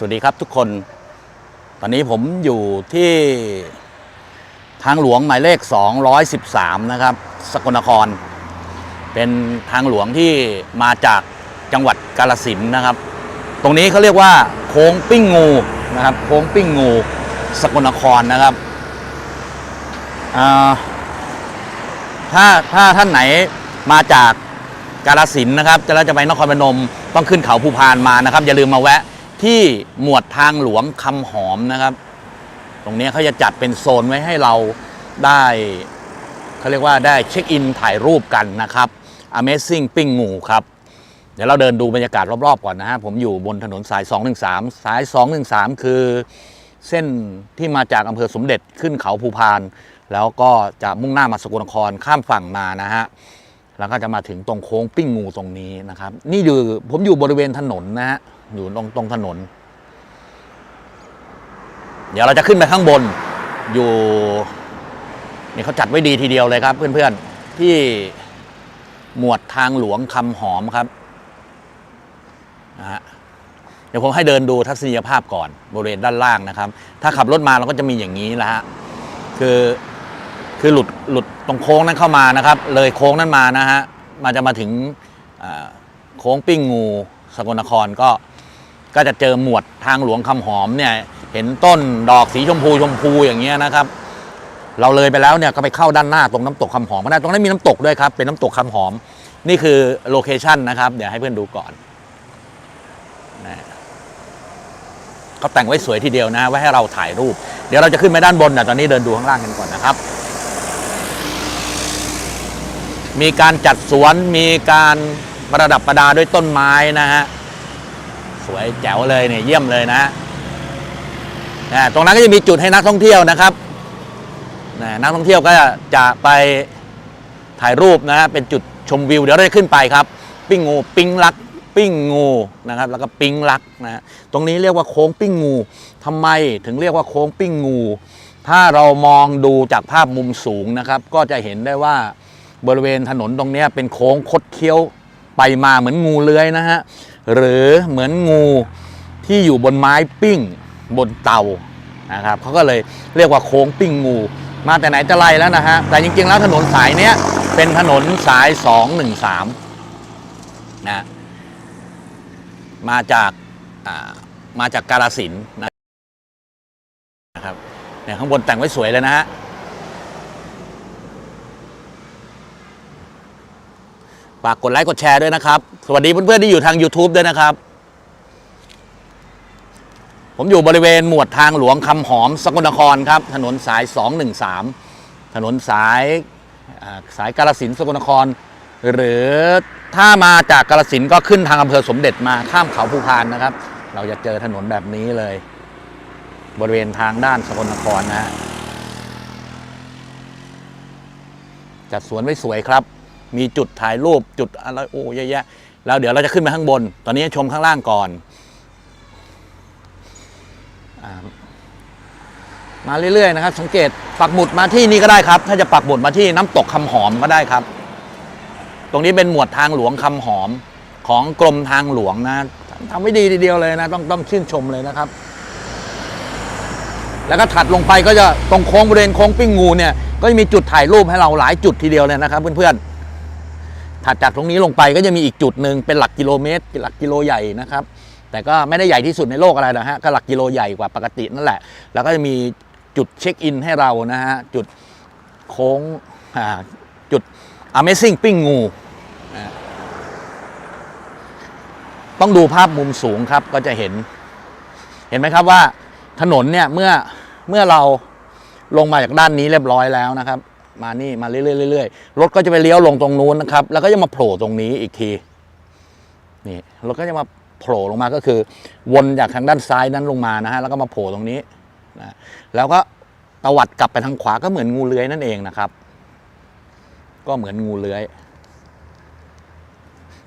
สวัสดีครับทุกคน ตอนนี้ผมอยู่ที่ทางหลวงหมายเลข 213 นะครับ สกลนคร เป็นทางหลวงที่มาจากจังหวัดกาลสินนะครับ ตรงนี้เขาเรียกว่าโค้งปิ้งงูนะครับ โค้งปิ้งงู สกลนครนะครับ ถ้าถ้าท่านไหนมาจากกาลสินนะครับจะแล้วจะไปนครพนมต้องขึ้นเขาภูพานมานะครับ อย่าลืมมาแวะ ที่หมวดทางหลวงคำหอมนะครับ ตรงนี้เขาจะจัดเป็นโซนไว้ให้เราได้เขาเรียกว่าได้เช็คอินถ่ายรูปกันนะครับ Amazing ปิ้งงูครับ เดี๋ยวเราเดินดูบรรยากาศรอบๆก่อนนะฮะผมอยู่บนถนนสาย 213 สาย 213 คือเส้นที่มาจากอำเภอสมเด็จขึ้นเขาภูพาน แล้วก็จะมุ่งหน้ามาสกลนครข้ามฝั่งมานะฮะแล้วก็จะมาถึงตรงโค้งปิ้งงูตรงนี้นะครับ นี่อยู่ผมอยู่บริเวณถนนนะฮะ อยู่ตรงตรงถนน เดี๋ยวเราจะขึ้นไปข้างบน อยู่นี่เขาจัดไว้ดีทีเดียวเลยครับ เพื่อนๆ ที่หมวดทางหลวงคำหอมครับนะฮะเดี๋ยวผมให้เดินดูทัศนียภาพก่อนบริเวณด้านล่างนะครับ ถ้าขับรถมาเราก็จะมีอย่างนี้แหละฮะคือคือหลุดหลุดตรงโค้งนั้นเข้ามานะครับ เลยโค้งนั้นมานะฮะมาจะมาถึงโค้งปิ้งงูสกลนครก็ ก็จะเจอหมวดทางหลวงคำหอมเนี่ยเห็นต้นดอกสีชมพูชมพูอย่างเงี้ยนะครับ เราเลยไปแล้วเนี่ยก็ไปเข้าด้านหน้าตรงน้ำตกคำหอมก็ได้ตรงนั้นมีน้ำตกด้วยครับเป็นน้ำตกคำหอม นี่คือโลเคชันนะครับเดี๋ยวให้เพื่อนดูก่อนนะเขาแต่งไว้สวยทีเดียวนะไว้ให้เราถ่ายรูป เดี๋ยวเราจะขึ้นไปด้านบนแต่ตอนนี้เดินดูข้างล่างกันก่อนนะครับ มีการจัดสวนมีการประดับประดาด้วยต้นไม้นะฮะ สวยแจ๋วเลยเนี่ยเยี่ยมเลยนะนะตรงนั้นก็จะมีจุดให้นักท่องเที่ยวนะครับนะนักท่องเที่ยวก็จะไปถ่ายรูปนะฮะเป็นจุดชมวิว เดี๋ยวเราจะขึ้นไปครับ ปิ้งงู ปิ้งลัก ปิ้งงูนะครับ แล้วก็ปิ้งลักนะตรงนี้เรียกว่าโค้งปิ้งงูทำไมถึงเรียกว่าโค้งปิ้งงู ถ้าเรามองดูจากภาพมุมสูงนะครับ ก็จะเห็นได้ว่าบริเวณถนนตรงนี้เป็นโค้งคดเคี้ยวไปมาเหมือนงูเลื้อยนะฮะ หรือเหมือนงูที่อยู่บนไม้ปิ้งบนเตานะครับเขาก็เลยเรียกว่าโค้งปิ้งงู มาแต่ไหนแต่ไรแล้วนะฮะแต่จริงๆแล้วถนนสายเนี้ยเป็นถนนสาย 213นะมาจากมาจากกาลสินนะครับเนี่ยข้างบนแต่งไว้สวยเลยนะฮะ ฝากกดไลค์กดแชร์ด้วยนะครับ สวัสดีเพื่อนๆที่อยู่ทาง YouTube ด้วยนะครับ ผมอยู่บริเวณหมวดทางหลวงคำหอมสกลนครครับ ถนนสาย 213 ถนนสายอ่าสายกาลสินสกลนคร หรือถ้ามาจากกาลสินก็ขึ้นทางอำเภอสมเด็จมาข้ามเขาภูพานนะครับ เราจะเจอถนนแบบนี้เลย บริเวณทางด้านสกลนครนะฮะจัดสวนไว้สวยครับ มีจุดถ่ายรูปจุดอะไรโอ้เยอะแยะแล้วเดี๋ยวเราจะขึ้นไปข้างบน ตอนนี้ชมข้างล่างก่อนอมาเรื่อยๆนะครับ สังเกตปักหมุดมาที่นี่ก็ได้ครับ ถ้าจะปักหมุดมาที่น้ำตกคำหอมก็ได้ครับ ตรงนี้เป็นหมวดทางหลวงคำหอมของกรมทางหลวงนะทำไว้ดีทีเดียวเลยนะ ต้องต้องชื่นชมเลยนะครับ แล้วก็ถัดลงไปก็จะตรงโค้งบริเวณโค้งปิ้งงูเนี่ย ก็จะมีจุดถ่ายรูปให้เราหลายจุดทีเดียวเลยนะครับเพื่อนๆ ถัดจากตรงนี้ลงไปก็จะมีอีกจุดหนึ่งเป็นหลักกิโลเมตร หลักกิโลใหญ่นะครับ แต่ก็ไม่ได้ใหญ่ที่สุดในโลกอะไรนะฮะก็หลักกิโลใหญ่กว่าปกตินั่นแหละ แล้วก็จะมีจุดเช็คอินให้เรานะฮะจุดโค้งจุด Amazing ปิ้งงูต้องดูภาพมุมสูงครับก็จะเห็น เห็นไหมครับว่าถนนเนี่ยเมื่อเมื่อเราลงมาจากด้านนี้เรียบร้อยแล้วนะครับ มานี่มาเรื่อยๆเรื่อยๆรถก็จะไปเลี้ยวลงตรงนู้นนะครับ แล้วก็จะมาโผล่ตรงนี้อีกทีนี่รถก็จะมาโผล่ลงมาก็คือ วนจากทางด้านซ้ายนั้นลงมานะฮะแล้วก็มาโผล่ตรงนี้นะแล้วก็ตวัดกลับไปทางขวาก็เหมือนงูเลื้อยนั่นเองนะครับ ก็เหมือนงูเลื้อย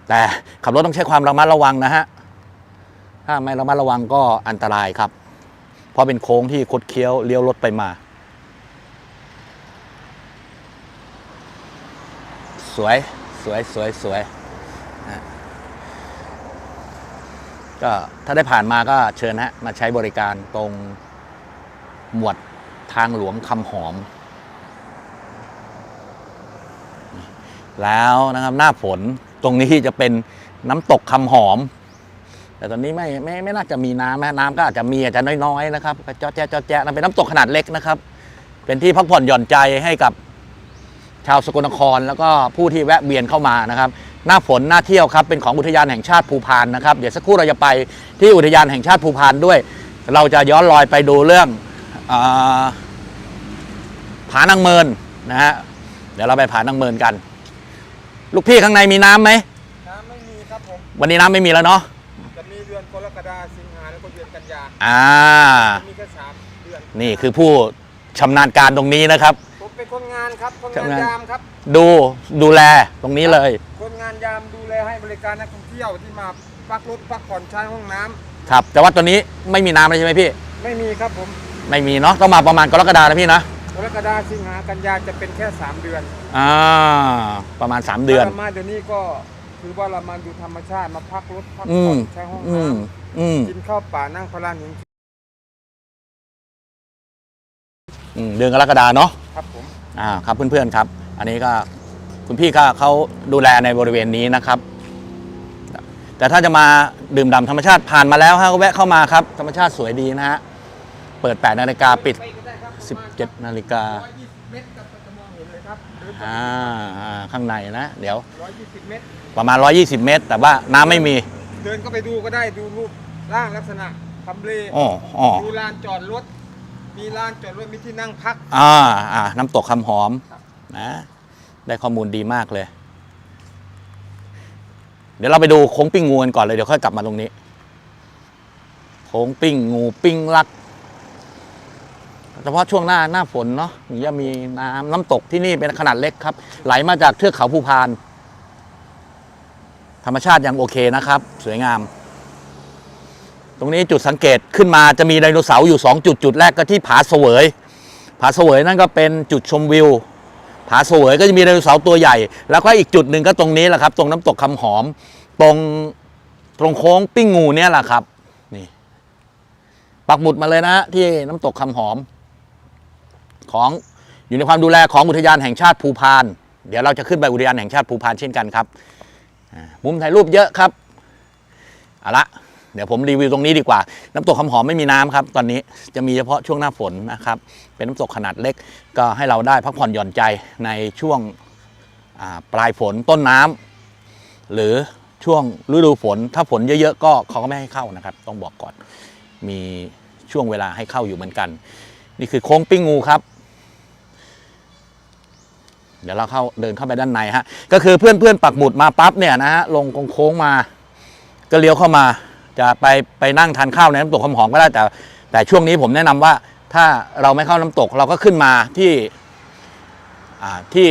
แต่ขับรถต้องใช้ความระมัดระวังนะฮะถ้าไม่ระมัดระวังก็อันตรายครับ เพราะเป็นโค้งที่คดเคี้ยวเลี้ยวรถไปมา สวยสวยสวยสวยอะก็ถ้าได้ผ่านมาก็เชิญฮะมาใช้บริการตรงหมวดทางหลวงคำหอม แล้วนะครับหน้าฝนตรงนี้จะเป็นน้ำตกคำหอม แต่ตอนนี้ไม่ไม่ไม่น่าจะมีน้ำนะน้ำก็อาจจะมีอาจจะน้อยๆนะครับก็จอแจ๊ะจอแจ๊ะนะเป็นน้ำตกขนาดเล็กนะครับ เป็นที่พักผ่อนหย่อนใจให้กับ ชาวสกลนคร แล้วก็ผู้ที่แวะเวียนเข้ามานะครับ หน้าฝนหน้าเที่ยวครับเป็นของอุทยานแห่งชาติภูพานนะครับเดี๋ยวสักครู่เราจะไปที่อุทยานแห่งชาติภูพานด้วย เราจะย้อนรอยไปดูเรื่องอาผานางเมินนะฮะเดี๋ยวเราไปผานางเมินกัน ลูกพี่ข้างในมีน้ำไหมน้ำไม่มีครับผม วันนี้น้ำไม่มีแล้วเนาะจะมีเดือนกรกฎาสิงหาแล้วก็เดือนกันยาอ่า มีแค่สามเดือน นี่คือผู้ชำนาญการตรงนี้นะครับผมเป็น คนงานครับคนงานทำงานยามครับ ดูดูแลตรงนี้เลย คนงานยามดูแลให้บริการนักท่องเที่ยวที่มาพักรถพักผ่อนใช้ห้องน้ำครับ แต่ว่าตัวนี้ไม่มีน้ำเลยใช่ไหมพี่ ไม่มีครับผม ไม่มีเนาะต้องมาประมาณกรกฎานะพี่นะกรกฎาสิงหากันยาจะเป็นแค่สามเดือนอ่าประมาณ 3 เดือนถ้ารามาเดี๋ยวนี้ก็คือว่าเรามาดูธรรมชาติมาพักรถพักอืผ่อมนใช้ห้องอืมน้อืมำกินข้าวป่านั่งพลานหินอืมเดือนกรกฎาเนาะครับผม อ่าครับเพื่อนๆครับ อันนี้ก็คุณพี่ก็เขาดูแลในบริเวณนี้นะครับ แต่ถ้าจะมาดื่มด่ำธรรมชาติผ่านมาแล้วฮะก็แวะเข้ามาครับ ธรรมชาติสวยดีนะฮะเปิด 8 นาฬิกาปิดไปก็ได้ครับ17 นาฬิการ้อยยี่สิบเมตรก็จะมองเห็นเลยครับเดินอ่าอ่าข้างในนะ เดี๋ยวร้อยยี่สิบเมตร ประมาณ 120 เมตร แต่ว่าน้ำไม่มีเดินก็ไปดูก็ได้ดูรูปร่างลักษณะทำเลอ๋ออ๋อดูลานจอดรถ มีลานจอดรถมีที่นั่งพัก อ่าอ่าน้ำตกคำหอมนะได้ข้อมูลดีมากเลย เดี๋ยวเราไปดูโค้งปิ้งงูกันก่อนเลยเดี๋ยวค่อยกลับมาตรงนี้โค้งปิ้งงูปิ้งลักเฉพาะช่วงหน้าหน้าฝนเนาะถึงจะมีน้ำน้ำตกที่นี่เป็นขนาดเล็กครับ ไหลมาจากเทือกเขาภูพาน ธรรมชาติยังโอเคนะครับ สวยงาม ตรงนี้จุดสังเกตขึ้นมาจะมีไดโนเสาร์อยู่ 2 จุดจุดแรกก็ที่ผาเสวย ผาเสวยนั่นก็เป็นจุดชมวิว ผาเสวยก็จะมีไดโนเสาร์ตัวใหญ่ แล้วก็อีกจุดหนึ่งก็ตรงนี้แหละครับ ตรงน้ำตกคำหอม ตรงตรงโค้งปิ้งงูเนี่ยแหละครับนี่ปักหมุดมาเลยนะที่น้ำตกคำหอม ของอยู่ในความดูแลของอุทยานแห่งชาติภูพาน เดี๋ยวเราจะขึ้นไปอุทยานแห่งชาติภูพานเช่นกันครับมุมถ่ายรูปเยอะครับเอาละ เดี๋ยวผมรีวิวตรงนี้ดีกว่า น้ำตกคำหอมไม่มีน้ำครับ ตอนนี้จะมีเฉพาะช่วงหน้าฝนนะครับ เป็นน้ำตกขนาดเล็ก ก็ให้เราได้พักผ่อนหย่อนใจในช่วงปลายฝนต้นน้ำหรือช่วงฤดูฝน ถ้าฝนเยอะๆก็เขาก็ไม่ให้เข้านะครับ ต้องบอกก่อนมีช่วงเวลาให้เข้าอยู่เหมือนกัน นี่คือโค้งปิ้งงูครับ เดี๋ยวเราเข้าเดินเข้าไปด้านในฮะก็คือเพื่อนเพื่อนๆปักหมุดมาปั๊บเนี่ยนะฮะลงโค้งมาก็เลี้ยวเข้ามา จะไปไปนั่งทานข้าวในน้ำตกคำหอมก็ได้แต่ แต่ช่วงนี้ผมแนะนำว่าถ้าเราไม่เข้าน้ำตกเราก็ขึ้นมาที่อ่าที่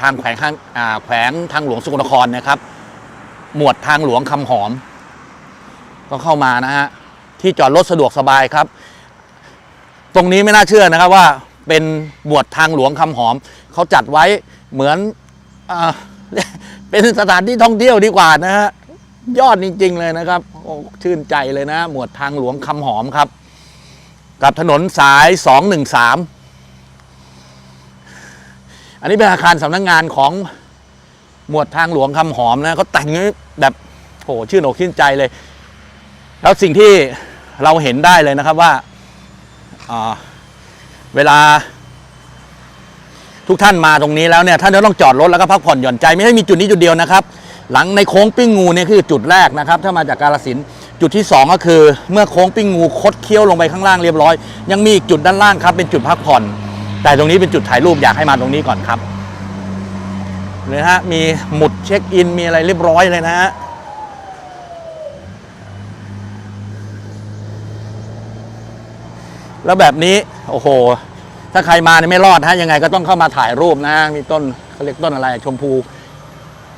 ทางแขวงทางอ่าแขวงทางหลวงสกลนครนะครับ หมวดทางหลวงคำหอม ก็เข้ามานะฮะที่จอดรถสะดวกสบายครับ ตรงนี้ไม่น่าเชื่อนะครับว่าเป็นหมวดทางหลวงคำหอมเขาจัดไว้เหมือนอาเป็นสถานที่ท่องเที่ยวดีกว่านะฮะ ยอดจริง ๆ เลยนะครับโอ้ชื่นใจเลยนะ หมวดทางหลวงคำหอมครับ กับถนนสาย 213 อันนี้เป็นอาคารสำนักงงานของหมวดทางหลวงคำหอมนะเขาแต่งแบบโหชื่นอกชื่นใจเลย แล้วสิ่งที่เราเห็นได้เลยนะครับว่าเวลา ทุกท่านมาตรงนี้แล้วเนี่ยท่านจะต้องจอดรถแล้วก็พักผ่อนหย่อนใจ ไม่ได้มีจุดนี้จุดเดียวนะครับ หลังในโค้งปิ้งงูเนี่ยคือจุดแรกนะครับ ถ้ามาจากกาลสินจุดที่สองก็คือ เมื่อโค้งปิ้งงูคดเคี้ยวลงไปข้างล่างเรียบร้อย ยังมีอีกจุดด้านล่างครับเป็นจุดพักผ่อน แต่ตรงนี้เป็นจุดถ่ายรูปอยากให้มาตรงนี้ก่อนครับเลยฮะมีหมุดเช็คอินมีอะไรเรียบร้อยเลยนะฮะแล้วแบบนี้โอ้โห ถ้าใครมาเนี่ยไม่รอดฮะยังไงก็ต้องเข้ามาถ่ายรูปนะ มีต้นเขาเรียกต้นอะไรชมพู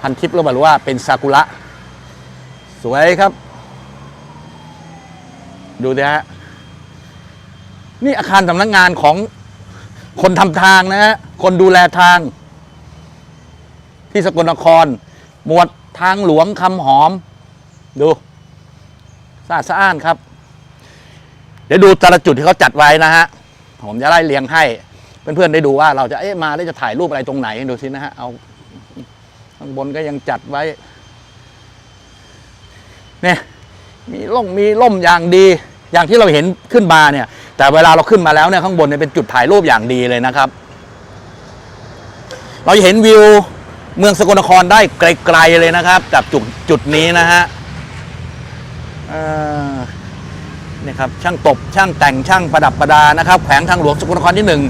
พันทิพย์หรือเปล่ารือว่าเป็นซากุระสวยครับ ดูดิฮะนี่อาคารสำนักงงานของคนทำทางนะฮะคนดูแลทาง ที่สกลนคร หมวดทางหลวงคำหอม ดูสะอาดสะอ้านครับ เดี๋ยวดูแต่ละจุดที่เขาจัดไว้นะฮะผมจะไล่เรียงให้ เพื่อนๆได้ดูว่าเราจะเอ๊ะมาได้จะถ่ายรูปอะไรตรงไหนดูสินะฮะเอาางบนก็ยังจัดไว้ เนี่ยมีล่มมีล่มอย่างดี อย่างที่เราเห็นขึ้นมาเนี่ย แต่เวลาเราขึ้นมาแล้วเนี่ยข้างบนเนี่ยเป็นจุดถ่ายรูปอย่างดีเลยนะครับ เราจะเห็นวิวเมืองสกลนครได้ไกลๆเลยนะครับจากจุดจุดนี้นะฮะเนี่ครับช่างตบช่างแต่งช่างประดับประดานะครับแขวงทางหลวงสกลนครที่หนึ่ง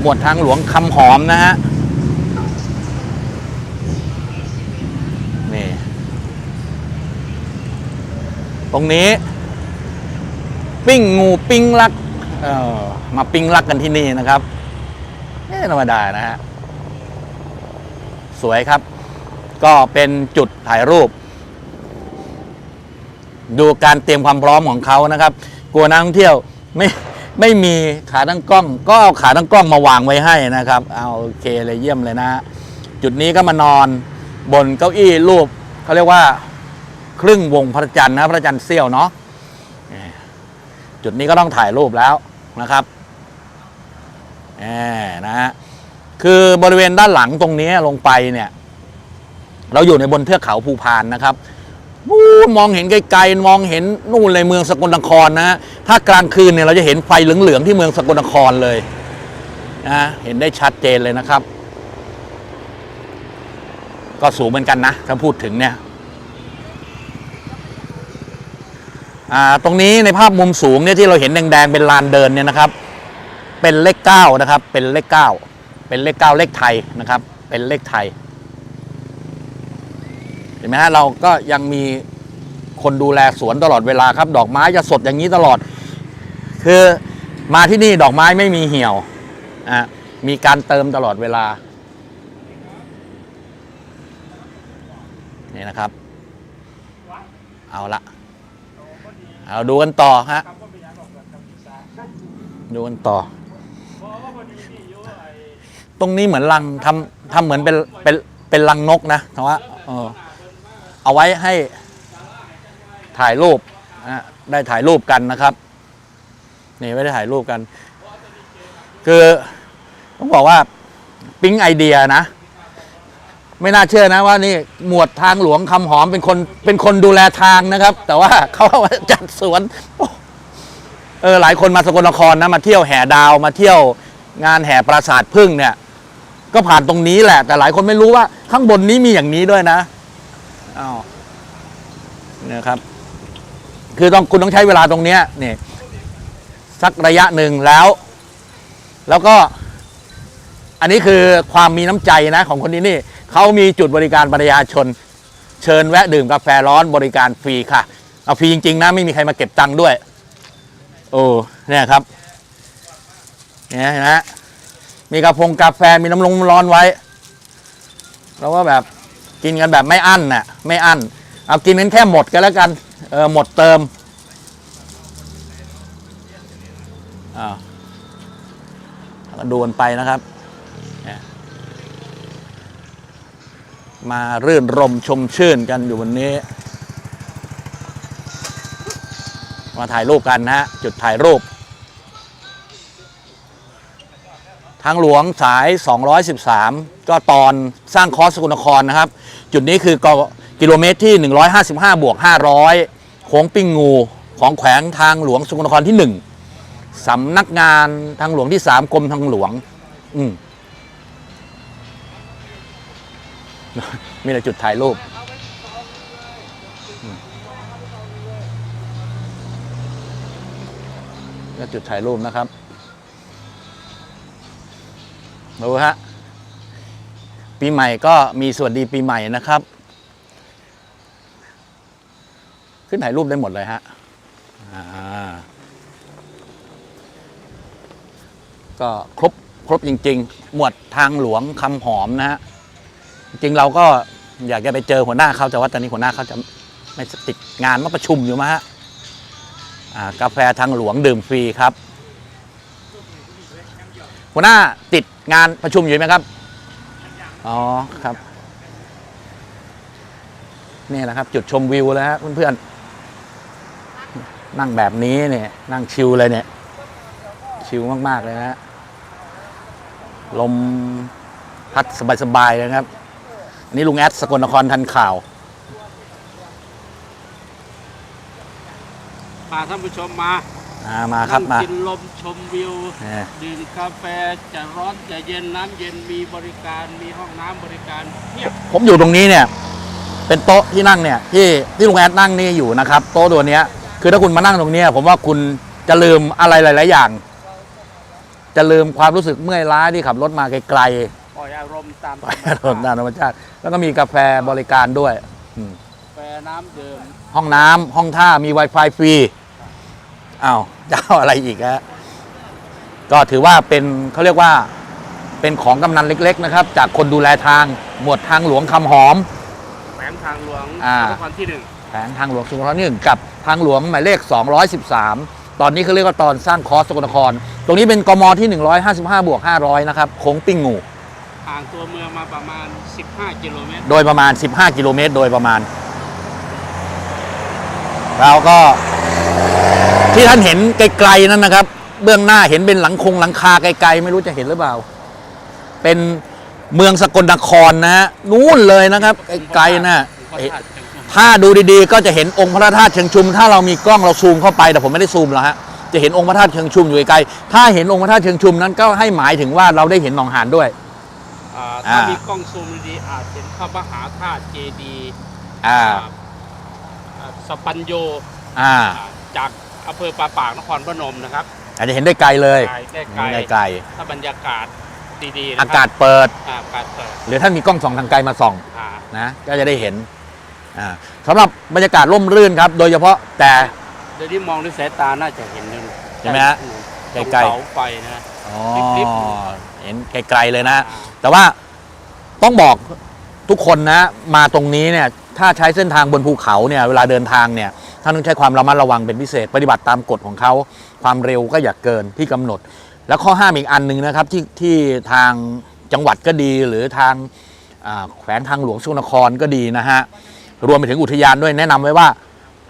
หมวดทางหลวงคำหอมนะฮะนี่ ตรงนี้ ปิ้งงูปิ้งลักเออมาปิ้งลักกันที่นี่นะครับไม่ธรรมดานะฮะสวยครับ ก็เป็นจุดถ่ายรูป ดูการเตรียมความพร้อมของเขานะครับ กลัวนักท่องเที่ยวไม่ไม่มีขาตั้งกล้อง ก็เอาขาตั้งกล้องมาวางไว้ให้นะครับ เอาโอเคเลยเยี่ยมเลยนะฮะจุดนี้ก็มานอนบนเก้าอี้รูปเขาเรียกว่า ครึ่งวงพระจันทร์นะพระจันทร์เสี้ยวเนาะจุดนี้ก็ต้องถ่ายรูปแล้วนะครับแหมนะฮะคือบริเวณด้านหลังตรงนี้ลงไปเนี่ย เราอยู่ในบนเทือกเขาภูพานนะครับมองเห็นไกลๆมองเห็นนู่นเลยเมืองสกลนครนะ ถ้ากลางคืนเนี่ยเราจะเห็นไฟเหลืองๆที่เมืองสกลนครเลยนะเห็นได้ชัดเจนเลยนะครับ ก็สูงเหมือนกันนะ ถ้าพูดถึงเนี่ย อ่า ตรงนี้ในภาพมุมสูงเนี่ยที่เราเห็นแดงๆเป็นลานเดินเนี่ยนะครับ เป็นเลขเก้านะครับ เป็นเลขเก้าเป็นเลขเก้าเลขไทยนะครับ เป็นเลขไทยเห็นไหมฮะเราก็ยังมีคนดูแลสวนตลอดเวลาครับ ดอกไม้จะสดอย่างนี้ตลอด คือมาที่นี่ดอกไม้ไม่มีเหี่ยวอะมีการเติมตลอดเวลานี่นะครับ เอาละ เอาดูกันต่อฮะดูกันต่อ ตรงนี้เหมือนรังทำทำเหมือนเป็นเป็นเป็นรังนกนะแต่ว่าเออเอาไว้ให้ถ่ายรูปนะได้ถ่ายรูปกันนะครับนี่ไม่ได้ถ่ายรูปกัน คือต้องบอกว่าปิ๊งไอเดียนะ ไม่น่าเชื่อนะว่านี่หมวดทางหลวงคำหอมเป็นคนเป็นคนดูแลทางนะครับ แต่ว่าเขาจัดสวนเออหลายคนมาสกลนครนะมาเที่ยวแห่ดาวมาเที่ยวงานแห่ปราสาทพึ่งเนี่ย ก็ผ่านตรงนี้แหละ แต่หลายคนไม่รู้ว่าข้างบนนี้มีอย่างนี้ด้วยนะอ้าวเนี่ยครับ คือต้องคุณต้องใช้เวลาตรงเนี้ยนี่สักระยะหนึ่งแล้ว แล้วก็ อันนี้คือความมีน้ำใจนะของคนที่นี่ เขามีจุดบริการประชาชน เชิญแวะดื่มกาแฟร้อนบริการฟรีค่ะ เอาฟรีจริง ๆ นะ ไม่มีใครมาเก็บตังค์ด้วย โอ้เนี่ยครับเนี่ยเห็นไหมฮะมีกาแฟกาแฟมีน้ำลงร้อนไว้แล้วก็แบบกินกันแบบไม่อั้นน่ะ ไม่อั้น เอากินกันแค่หมดกันแล้วกันเออหมดเติมอ้าวก็ดูกันไปนะครับ มารื่นรมชมชื่นกันอยู่วันนี้ มาถ่ายรูปกันนะฮะจุดถ่ายรูป ทางหลวงสาย 213 ก็ตอนสร้างคอสสกลนครนะครับ จุดนี้คือกกิโลเมตรที่ 155 บวก 500 โค้งปิ้งงูของแขวงทางหลวงสกลนครที่ 1สำนักงานทางหลวงที่ 3 กรมทางหลวง อืม มีแต่จุดถ่ายรูปก็จุดถ่ายรูปนะครับดูฮะปีใหม่ก็มีสวัสดีปีใหม่นะครับ ขึ้นถ่ายรูปได้หมดเลยฮะอ่าก็ครบครบจริง ๆ หมวดทางหลวงคำหอมนะฮะ จริงเราก็อยากจะไปเจอหัวหน้าเขาแต่ว่าตอนนี้หัวหน้าเขาจะไม่ติดงานมาประชุมอยู่มาฮะอ่ากาแฟทางหลวงดื่มฟรีครับ หัวหน้าติดงานประชุมอยู่ไหมครับ อ๋อครับ นี่แหละครับ จุดชมวิวแล้วฮะเพื่อนๆ นั่งแบบนี้เนี่ย นั่งชิลเลยเนี่ย ชิลมาก ๆ เลยนะฮะลมพัดสบาย ๆ เลยนะครับ อันนี้ลุงแอดสกลนครทันข่าวพาท่านผู้ชมมามามาครับนั่งมากินลมชมวิวเนี่ยดื่มกาแฟจะร้อนจะเย็นน้ำเย็นมีบริการมีห้องน้ำบริการเพียบผมอยู่ตรงนี้เนี่ย เป็นโต๊ะที่นั่งเนี่ย ที่ที่ลุงแอดนั่งนี่อยู่นะครับ โต๊ะตัวเนี้ย คือถ้าคุณมานั่งตรงเนี้ย ผมว่าคุณจะลืมอะไรหลาย ๆ อย่าง จะลืมความรู้สึกเมื่อยล้าที่ขับรถมาไกลๆ ปล่อยอารมณ์ตามปล่อยอารมณ์ตามธรรมชาติ แล้วก็มีกาแฟบริการด้วยอืมกาแฟน้ำดื่มห้องน้ำห้องท่ามี Wi-Fi ฟรีอ้าวจะเอาอะไรอีกฮะก็ถือว่าเป็นเขาเรียกว่าเป็นของกำนันเล็ก ๆ นะครับ จากคนดูแลทางหมวดทางหลวงคำหอมแขวงทางหลวงอ่านครที่หนึ่งแผงทางหลวงสุโขทัยหนึ่งกับทางหลวงหมายเลข 213 ตอนนี้เขาเรียกว่าตอนสร้างคอสสกลนคร ตรงนี้เป็นกมที่ 155 บวก 500 นะครับโค้งปิ้งงู ห่างตัวเมืองมาประมาณ 15 กิโลเมตร โดยประมาณ 15 กิโลเมตร โดยประมาณ เราก็ ที่ท่านเห็นไกลๆนั่นนะครับ เบื้องหน้าเห็นเป็นหลังคงหลังคาไกลๆ ไม่รู้จะเห็นหรือเปล่า เป็นเมืองสกลนครนะฮะนู่นเลยนะครับไกลๆนะพระเอ๊ะธาตุเชิงชุมถ้าดูดีๆ ก็จะเห็นองค์พระธาตุเชิงชุม ถ้าเรามีกล้องเราซูมเข้าไปแต่ผมไม่ได้ซูมหรอกฮะจะเห็นองค์พระธาตุเชิงชุมอยู่ไกลๆถ้าเห็นองค์พระธาตุเชิงชุมนั้นก็ให้หมายถึงว่าเราได้เห็นหนองหานด้วย อ่าถ้าอ่ามี มีกล้องซูมดีๆอาจเห็นพระมหาธาตุเจดีย์อ่า อ่าสปัญโยอ่า อ่าจากอำเภอปาปากนครพนมนะครับอาจจะเห็นได้ไกลเลยไกลได้เห็นได้ไกไกลลถ้าบรรยากาศดีๆนะคอารับกาศเปิดอ่าอากาศเปิดหรือท่านมีกล้องส่องทางไกลมาส่อง อ่านะก็จะได้เห็นอ่าสำหรับบรรยากาศร่มรื่นครับ โดยเฉพาะแต่ เดี๋ยวนี้มองด้วยสายตาน่าจะเห็นเลยเห็นไหมฮะตรงไกลๆเสาไฟนะ อ๋อลิบ เห็นไกลๆเลยนะ แต่ว่าต้องบอกทุกคนนะ มาตรงนี้เนี่ยถ้าใช้เส้นทางบนภูเขาเนี่ยเวลาเดินทางเนี่ยท่านต้องใช้ความระมัดระวังเป็นพิเศษ ปฏิบัติตามกฎของเขาความเร็วก็อย่าเกินที่กำหนด แล้วข้อห้ามอีกอันหนึ่งนะครับที่ที่ทางจังหวัดก็ดีหรือทางแขวงทางหลวงสุนครก็ดีนะฮะรวมไปถึงอุทยานด้วยแนะนำไว้ว่า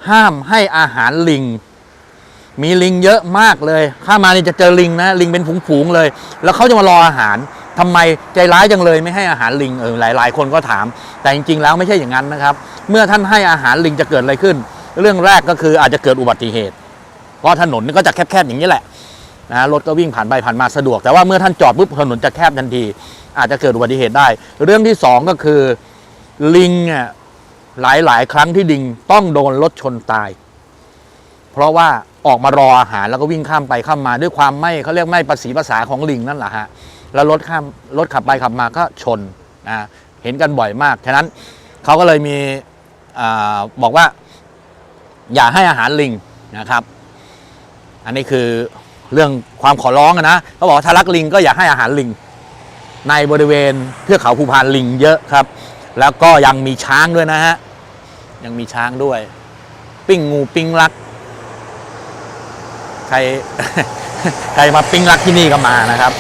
ห้ามให้อาหารลิง มีลิงเยอะมากเลยถ้ามานี่จะเจอลิงนะ ลิงเป็นฝูงๆเลย แล้วเขาจะมารออาหารทำไมใจร้ายจังเลยไม่ให้อาหารลิง เออ หลาย ๆ คนก็ถาม แต่จริง ๆ แล้วไม่ใช่อย่างนั้นนะครับ เมื่อท่านให้อาหารลิงจะเกิดอะไรขึ้น เรื่องแรกก็คืออาจจะเกิดอุบัติเหตุ เพราะถนนนี่ก็จะแคบ ๆ อย่างนี้แหละ นะ รถก็วิ่งผ่านไปผ่านมาสะดวก แต่ว่าเมื่อท่านจอดปุ๊บถนนจะแคบทันที อาจจะเกิดอุบัติเหตุได้ เรื่องที่สองก็คือลิงเนี่ยหลาย ๆ ครั้งที่ลิงต้องโดนรถชนตาย เพราะว่า ออกมารออาหารแล้วก็วิ่งข้ามไปข้ามมาด้วยความไม่เขาเรียกไม่ประสีภาษาของลิงนั่นแหละฮะแล้วรถข้ามรถขับไปขับมาก็ชนนะเห็นกันบ่อยมากฉะนั้นเขาก็เลยมีอบอกว่า อย่าให้อาหารลิงนะครับ อันนี้คือเรื่องความขอร้องนะเขาบอกว่าถ้ารักลิงก็อย่าให้อาหารลิง ในบริเวณเทือกเขาภูพานลิงเยอะครับ แล้วก็ยังมีช้างด้วยนะฮะยังมีช้างด้วย ปิ้งงูปิ้งลัก คร ใครมาปิ้งลักที่นี่ก็มานะครับ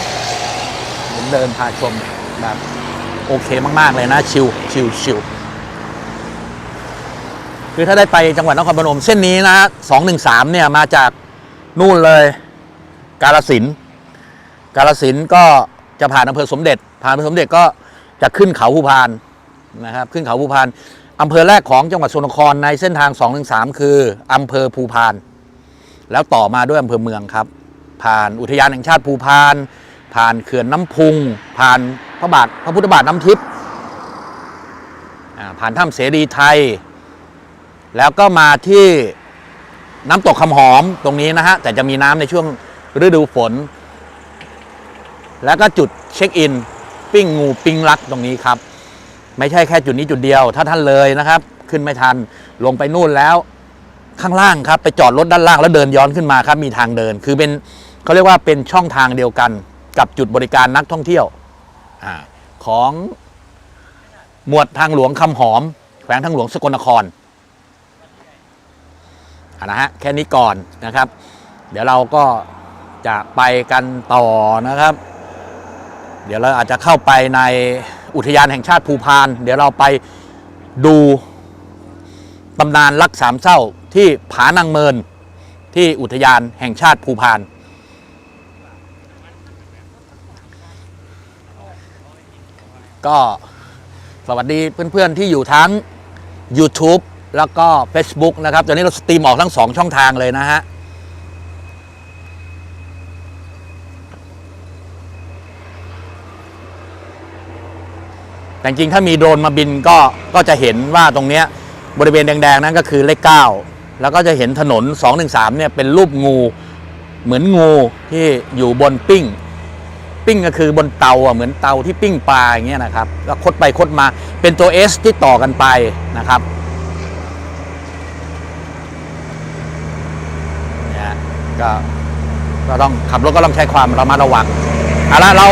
ผมเดินพาชมแบบโอเคมาก ๆ เลยนะ ชิวชิวชิวคือถ้าได้ไปจังหวัดนครพนมเส้นนี้นะสองหนึ่งสามเนี่ยมาจากนู่นเลย กาลสินกาลสินก็จะผ่านอำเภอสมเด็จ ผ่านอำเภอสมเด็จก็จะขึ้นเขาภูพานนะครับ ขึ้นเขาภูพานอำเภอแรกของจังหวัดสกลนครในเส้นทาง2-3คืออำเภอภูพาน แล้วต่อมาด้วยอำเภอเมืองครับ ผ่านอุทยานแห่งชาติภูพาน ผ่านเขื่อนน้ำพุง ผ่านพระบาทพระพุทธบาทน้ำทิพย์ผ่านถ้ำเสรีไทย แล้วก็มาที่น้ำตกคำหอมตรงนี้นะฮะ แต่จะมีน้ำในช่วงฤดูฝน แล้วก็จุดเช็คอิน ปิ้งงูปิ้งลักตรงนี้ครับ ไม่ใช่แค่จุดนี้จุดเดียว ถ้าท่านเลยนะครับ ขึ้นไม่ทันลงไปนู่นแล้ว ข้างล่างครับไปจอดรถด้านล่างแล้วเดินย้อนขึ้นมาครับมีทางเดิน คือเป็นเขาเรียกว่าเป็นช่องทางเดียวกันกับจุดบริการนักท่องเที่ยวอของหมวดทางหลวงคำหอม แขวงทางหลวงสกลนครนะฮะแค่นี้ก่อนนะครับ เดี๋ยวเราก็จะไปกันต่อนะครับ เดี๋ยวเราอาจจะเข้าไปในอุทยานแห่งชาติภูพาน เดี๋ยวเราไปดูตำนานรักสามเศร้า ที่ผานางเมินที่อุทยานแห่งชาติภูพาน ก็สวัสดีเพื่อนๆที่อยู่ทั้ง YouTube แล้วก็ Facebook นะครับ ตอนนี้เราสตรีมออกทั้งสองช่องทางเลยนะฮะแต่จริงถ้ามีโดรนมาบินก็ก็จะเห็นว่าตรงเนี้ยบริเวณแดง ๆ นั้นก็คือเลขเก้า แล้วก็จะเห็นถนน 213เนี่ยเป็นรูปงู เหมือนงูที่อยู่บนปิ้ง ปิ้งก็คือบนเตาอะเหมือนเตาที่ปิ้งปลาอย่างเงี้ยนะครับแล้วคดไปคดมาเป็นตัว S ที่ต่อกันไปนะครับเนี่ยก็ก็ต้องขับรถก็ต้องใช้ความระมัดระวังเอาละเรา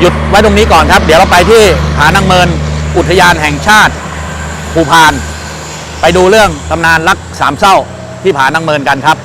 หยุดไว้ตรงนี้ก่อนครับ เดี๋ยวเราไปที่ผานางเมินอุทยานแห่งชาติภูพาน ไปดูเรื่องตำนานรักสามเศร้าที่ผานางเมินกันครับ